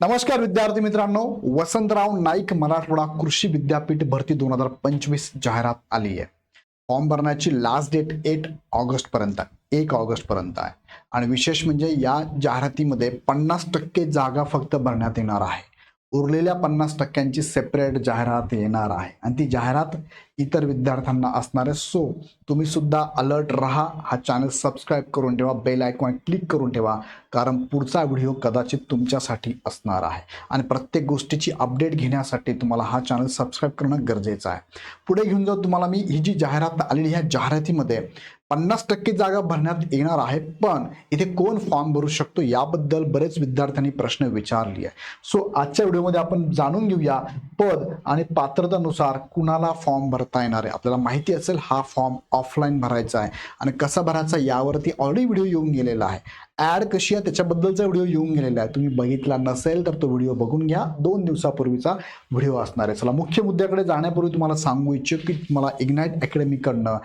नमस्कार विद्यार्थी मित्रांनो वसंतराव नाईक मराठवाडा कृषी विद्यापीठ भरती दोन हजार पंचवीस जाहिरात आली आहे फॉर्म भरण्याची लास्ट डेट एट ऑगस्ट पर्यंत आहे. एक ऑगस्ट पर्यंत आहे. आणि विशेष म्हणजे या जाहिरातीमध्ये पन्नास टक्के जागा फक्त भरण्यात येणार आहे. उरलेल्या पन्नास टक्क्यांची सेपरेट जाहिरात येणार आहे. आणि ती जाहिरात इतर विद्यार्थ्यांना असणार आहे. सो तुम्ही सुद्धा अलर्ट राहा हा चॅनल सबस्क्राईब करून ठेवा बेल आयकॉन क्लिक करून ठेवा कारण पुढचा व्हिडिओ कदाचित तुमच्यासाठी असणार आहे. आणि प्रत्येक गोष्टीची अपडेट घेण्यासाठी तुम्हाला हा चॅनल सबस्क्राईब करणं गरजेचं आहे. पुढे घेऊन जाऊ तुम्हाला मी ही जी जाहिरात आलेली ह्या जाहिरातीमध्ये पन्नास टक्के जागा भरण्यात येणार आहे पण इथे कोण फॉर्म भरू शकतो याबद्दल बरेच विद्यार्थ्यांनी प्रश्न विचारली आहे सो आजच्या व्हिडिओमध्ये आपण जाणून घेऊया पद आणि पात्रतानुसार कुणाला फॉर्म भरता येणार आहे. आपल्याला माहिती असेल हा फॉर्म ऑफलाईन भरायचा आहे. आणि कसा भरायचा यावरती ऑलरेडी व्हिडिओ येऊन गेलेला आहे. ॲड कशी आहे त्याच्याबद्दलचा व्हिडिओ येऊन गेलेला आहे. तुम्ही बघितला नसेल तर तो व्हिडिओ बघून घ्या. दोन दिवसापूर्वीचा व्हिडिओ असणार आहे. चला मुख्य मुद्द्याकडे जाण्यापूर्वी तुम्हाला सांगू इच्छितो की मला इग्नाईट अकॅडमीकडनं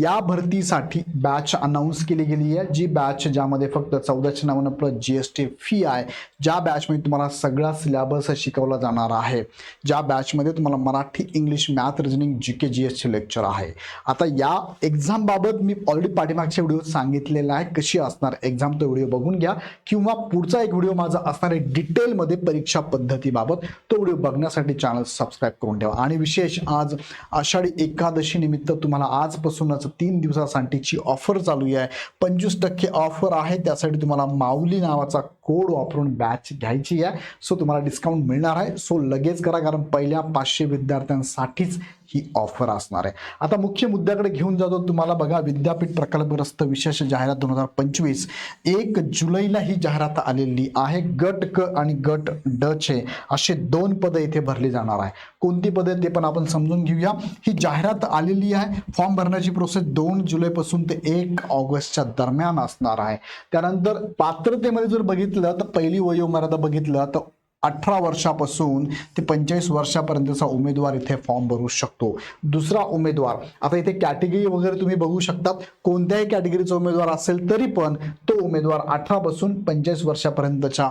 या भरतीसाठी बॅच अनाऊन्स केली गेली आहे. जी बॅच ज्यामध्ये फक्त चौदाशे नव्याण्णव plus G S T fee आहे ज्या बॅचमध्ये तुम्हाला सगळा सिलेबस शिकवला जाणार आहे. ज्या बॅचमध्ये तुम्हाला Marathi English math reasoning G K G एसचे लेक्चर आहे. आता या एक्झामबाबत मी ऑलरेडी पाठीमागच्या व्हिडिओ सांगितलेला आहे. कशी असणार? एक्झाम तो व्हिडिओ बघून घ्या किंवा पुढचा एक व्हिडिओ माझा असणार आहे डिटेलमध्ये परीक्षा पद्धतीबाबत तो व्हिडिओ बघण्यासाठी चॅनल सबस्क्राईब करून ठेवा. आणि विशेष आज आषाढी एकादशी निमित्त तुम्हाला आजपासूनच तीन दिवसासाठीची ऑफर चालू आहे. पंचवीस टक्के ऑफर आहे. त्यासाठी तुम्हाला माऊली नावाचा कोड वापरून बॅच घ्यायची आहे. सो तुम्हाला डिस्काउंट मिळणार आहे. सो लगेच करा कारण पहिल्या पाचशे विद्यार्थ्यांसाठीच ही ऑफर असणार आहे. आता मुख्य मुद्द्याकडे घेऊन जातो. तुम्हाला बघा विद्यापीठ प्रकल्पग्रस्त विशेष जाहिरात दोन हजार पंचवीस एक जुलैला ही जाहिरात आलेली आहे. गट क आणि गट ड चे असे दोन पदं इथे भरली जाणार आहे. कोणती पदं ते पण आपण समजून घेऊया. ही जाहिरात आलेली आहे. फॉर्म भरण्याची प्रोसेस दोन जुलैपासून ते एक ऑगस्टच्या दरम्यान असणार आहे. त्यानंतर पात्रतेमध्ये जर बघितलं तर पहिली वयोमर्यादा बघितलं तर अठरा वर्षापासून ते पंचेचाळीस वर्षापर्यंतचा उमेदवार इथे फॉर्म भरू शकतो. दुसरा उमेदवार आता इथे कॅटेगरी वगैरे तुम्ही बघू शकता कोणत्याही कॅटेगरीचा उमेदवार असेल तरी पण तो उमेदवार अठरापासून पंचेचाळीस वर्षापर्यंतच्या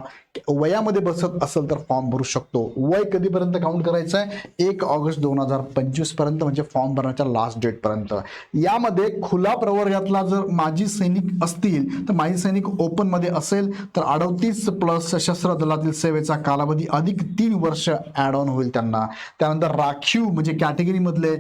वयामध्ये बसत असेल तर फॉर्म भरू शकतो. वय कधीपर्यंत काउंट करायचं आहे एक ऑगस्ट दोन हजार पंचवीसपर्यंत म्हणजे फॉर्म भरण्याच्या लास्ट डेट पर्यंत. यामध्ये खुला प्रवर्गातला जर माजी सैनिक असतील तर माजी सैनिक ओपनमध्ये असेल तर अडतीस प्लस सशस्त्र दलातील सेवेचा काल कालावधी अधिक तीन वर्ष ऍड ऑन होईल त्यांना. त्यानंतर राखीव म्हणजे कॅटेगरीमधले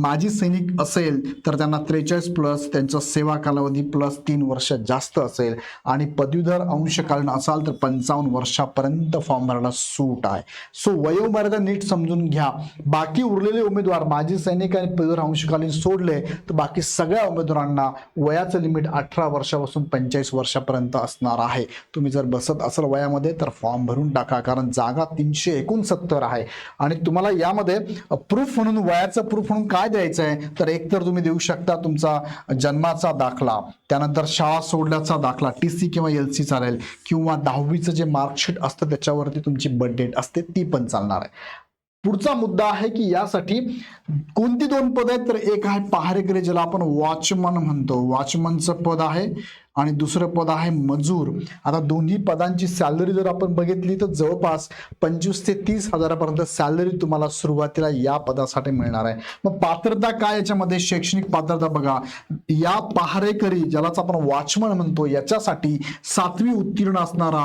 माजी सैनिक असेल तर त्यांना त्रेचाळीस प्लस त्यांचा सेवा कालावधी प्लस तीन वर्ष जास्त असेल. आणि पदवीधर अंशकालीन असाल तर पंचावन्न वर्षापर्यंत फॉर्म भरायला सूट आहे. सो वयोमर्यादा नीट समजून घ्या. बाकी उरलेले उमेदवार माजी सैनिक आणि पदवीधर अंशकालीन सोडले तर बाकी सगळ्या उमेदवारांना वयाचं लिमिट अठरा वर्षापासून पंचेचाळीस वर्षापर्यंत असणार आहे. तुम्ही जर बसत असाल वयामध्ये तर फॉर्म भरून टाका. कारण जागा तीनशे एकोणसत्तर आहे. आणि तुम्हाला यामध्ये प्रूफ म्हणून वयाचं प्रूफ म्हणून काय द्यायचं आहे तर एक तर तुम्ही देऊ शकता तुमचा जन्माचा दाखला त्यानंतर शाळा सोडल्याचा दाखला टी सी किंवा एल सी चालेल किंवा दहावीचं जे मार्कशीट असतं त्याच्यावरती तुमची बर्थ डेट असते ती पण चालणार आहे. पुढचा मुद्दा आहे की यासाठी कोणती दोन पद आहेत? तर एक आहे पहारेकरी ज्याला आपण वॉचमन म्हणतो. वॉचमनचं पद आहे आणि दुसरं पद आहे मजूर. आता दोन्ही पदांची सॅलरी जर आपण बघितली तर जवळपास पंचवीस ते तीस हजारापर्यंत सॅलरी तुम्हाला सुरुवातीला या पदासाठी मिळणार आहे. मग पात्रता काय याच्यामध्ये? शैक्षणिक पात्रता बघा. या पहारेकरी ज्यालाच आपण वॉचमन म्हणतो याच्यासाठी सातवी उत्तीर्ण असणारा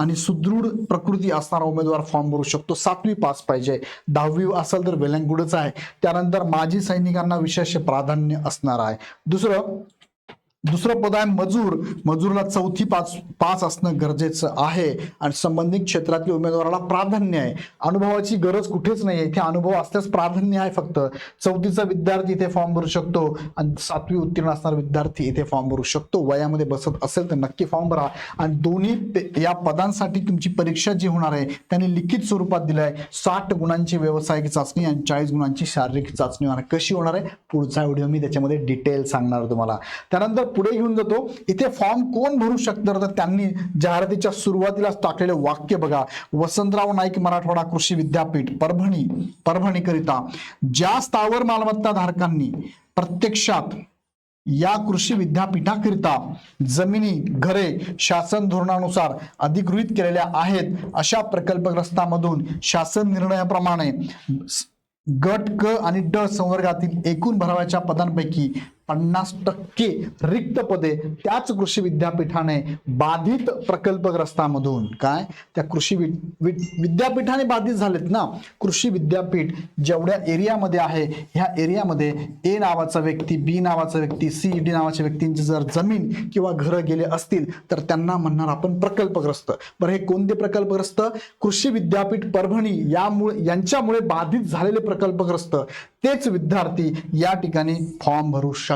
आणि सुदृढ प्रकृती असणारा उमेदवार फॉर्म भरू शकतो. सातवी पास पाहिजे. दहावी असेल तर वेलंगुडच आहे. त्यानंतर माजी सैनिकांना विशेष प्राधान्य असणार आहे. दुसरं दुसरं पद आहे मजूर. मजूरला चौथी पाच पास असणं गरजेचं आहे. आणि संबंधित क्षेत्रातील उमेदवाराला प्राधान्य आहे. अनुभवाची गरज कुठेच नाही इथे अनुभव असल्यास प्राधान्य आहे फक्त. चौथीचा विद्यार्थी इथे फॉर्म भरू शकतो. आणि सातवी उत्तीर्ण असणारा विद्यार्थी इथे फॉर्म भरू शकतो. वयामध्ये बसत असेल तर नक्की फॉर्म भरा. आणि दोन्ही या पदांसाठी तुमची परीक्षा जी होणार आहे त्यांनी लिखित स्वरूपात दिलं आहे साठ गुणांची व्यावसायिक चाचणी आणि चाळीस गुणांची शारीरिक चाचणी होणार कशी होणार आहे? पुढचा व्हिडिओ मी त्याच्यामध्ये डिटेल सांगणार तुम्हाला. त्यानंतर पुढे घेऊन जातो. इथे फॉर्म कोण भरू शकतं तर त्यांनी जाहिरातीच्या सुरुवातीलाच टाकलेले वाक्य बघा. वसंतराव नाईक मराठवाडा कृषी विद्यापीठ परभणी. परभणीकरिता ज्या स्थावर मालमत्ता धारकांनी प्रत्यक्षात या कृषी विद्यापीठाकरिता जमिनी घरे शासन धोरणानुसार अधिकृत केलेल्या आहेत अशा प्रकल्पग्रस्तामधून शासन निर्णयाप्रमाणे गट क आणि ड संवर्गातील एकूण भराव्याच्या पदांपैकी पन्नास टक्के रिक्त पदे त्याच कृषी विद्यापीठाने बाधित प्रकल्पग्रस्तामधून. काय? त्या कृषी वि- विद्यापीठाने बाधित झालेत ना? कृषी विद्यापीठ जेवढ्या एरियामध्ये आहे ह्या एरियामध्ये ए नावाचा व्यक्ती बी नावाचा व्यक्ती सी डी नावाच्या व्यक्तींची जर जमीन किंवा घरं गेले असतील तर त्यांना म्हणणार आपण प्रकल्पग्रस्त. बरं हे कोणते प्रकल्पग्रस्त? कृषी विद्यापीठ परभणी यामुळे यांच्यामुळे बाधित झालेले प्रकल्पग्रस्त. तेच विद्यार्थी या ठिकाणी फॉर्म भरू शकतात.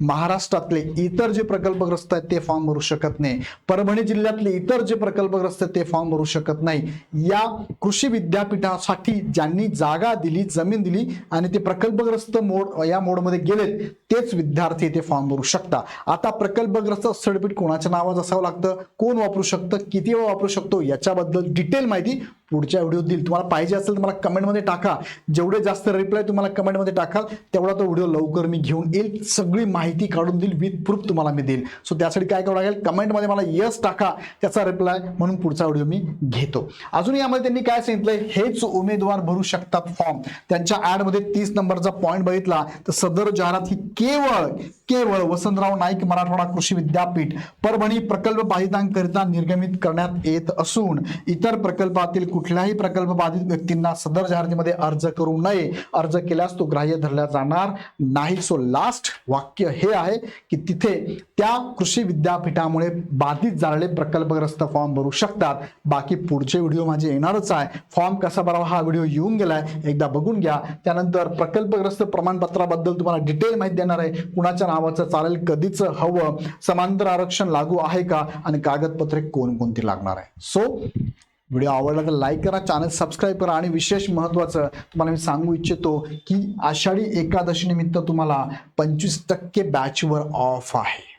महाराष्ट्रातले इतर जे प्रकल्पग्रस्त आहेत ते फॉर्म भरू शकत नाही. परभणी जिल्ह्यातले इतर जे प्रकल्पग्रस्त आहेत ते फॉर्म भरू शकत नाही. या कृषी विद्यापीठासाठी ज्यांनी जागा दिली जमीन दिली आणि ते प्रकल्पग्रस्त मोड या मोडमध्ये गेलेत तेच विद्यार्थी ते फॉर्म भरू शकता. आता प्रकल्पग्रस्त सर्टिफिकेट कोणाच्या नावात असावं लागतं? कोण वापरू शकतं? किती वेळ वापरू शकतो? याच्याबद्दल डिटेल माहिती पुढच्या व्हिडिओ देईल तुम्हाला पाहिजे असेल तर मला कमेंटमध्ये टाका. जेवढे जास्त रिप्लाय तुम्हाला कमेंटमध्ये टाकाल तेवढा तो व्हिडिओ लवकर मी घेऊन येईल. सगळी माहिती काढून देईल विथ प्रूफ तुम्हाला मी देईल. सो त्यासाठी काय करावं लागेल? कमेंटमध्ये मला यस टाका त्याचा रिप्लाय म्हणून पुढचा व्हिडिओ मी घेतो. अजून यामध्ये त्यांनी काय सांगितलंय? हेच उमेदवार भरू शकतात फॉर्म त्यांच्या ऍडमध्ये तीस नंबरचा पॉईंट बघितला. तर सदर जाहिरात ही केवळ केवळ वसंतराव नाईक मराठवाडा कृषी विद्यापीठ परभणी प्रकल्प बाधितांकरिता निर्गमित करण्यात येत असून इतर प्रकल्पातील कुठल्याही प्रकल्प बाधित व्यक्तींना सदर जाहिरातीमध्ये अर्ज करू नये अर्ज केल्यास तो ग्राह्य धरला जाणार नाही. सो लास्ट वाक्य हे आहे की तिथे त्या कृषी विद्यापीठामुळे बाधित झालेले प्रकल्पग्रस्त फॉर्म भरू शकतात. बाकी पुढचे व्हिडिओ माझे येणारच आहे. फॉर्म कसा भरावा हा व्हिडिओ येऊन गेलाय. एकदा बघून घ्या. त्यानंतर प्रकल्पग्रस्त प्रमाणपत्राबद्दल तुम्हाला डिटेल माहिती देणार आहे. कुणाच्या नावाचं चालेल. कधीच हवं समांतर आरक्षण लागू आहे का? आणि कागदपत्रे कोणकोणती लागणार आहे? सो व्हिडिओ आवडला तर लाईक करा चॅनल सबस्क्राईब करा आणि विशेष महत्त्वाचं तुम्हाला मी सांगू इच्छितो की आषाढी एकादशी निमित्त तुम्हाला पंचवीस टक्के बॅचवर ऑफ आहे.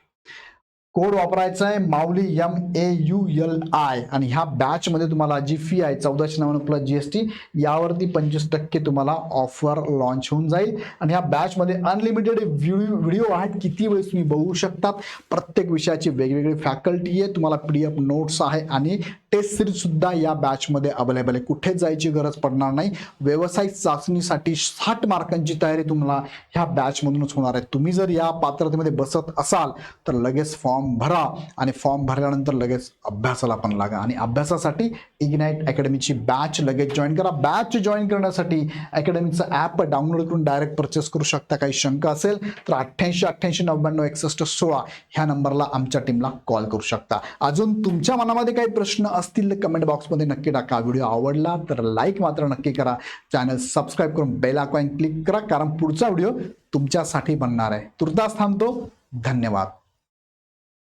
कोड वापरायचा आहे Mauli M A U L I आणि ह्या बॅचमध्ये तुम्हाला जी फी आहे चौदाशे नव्याण्णव प्लस जी एस टी यावरती पंचवीस टक्के तुम्हाला ऑफर लॉन्च होऊन जाईल. आणि ह्या बॅचमध्ये अनलिमिटेड व्हिडिओ व्हिडिओ आहेत किती वेळेस तुम्ही बघू शकतात. प्रत्येक विषयाची वेगवेगळी फॅकल्टी आहे तुम्हाला पी डी एफ नोट्स आहे आणि टेस्ट सिरीजसुद्धा या बॅचमध्ये अवेलेबल आहे. कुठेच जायची गरज पडणार नाही. व्यावसायिक चाचणीसाठी साठ मार्कांची तयारी तुम्हाला ह्या बॅचमधूनच होणार आहे. तुम्ही जर या पात्रतेमध्ये बसत असाल तर लगेच फॉर्म फॉर्म भरा आणि फॉर्म भरल्यानंतर लगेच अभ्यासाला पण लागा. आणि अभ्यासासाठी इग्नाईट अकॅडमीची बॅच लगेच जॉईन करा. बॅच जॉईन करण्यासाठी अकॅडमीचं ॲप डाउनलोड करून डायरेक्ट परचेस करू शकता. काही शंका असेल तर अठ्ठ्याऐंशी अठ्ठ्याऐंशी नव्याण्णव एकसष्ट सोळा ह्या नंबरला आमच्या टीमला कॉल करू शकता. अजून तुमच्या मनामध्ये काही प्रश्न असतील तर कमेंट बॉक्समध्ये नक्की टाका. व्हिडिओ आवडला तर लाईक मात्र नक्की करा. चॅनल सबस्क्राईब करून बेल आयकॉन क्लिक करा. कारण पुढचा व्हिडिओ तुमच्यासाठी बनणार आहे. तुर्तास थांबतो. धन्यवाद.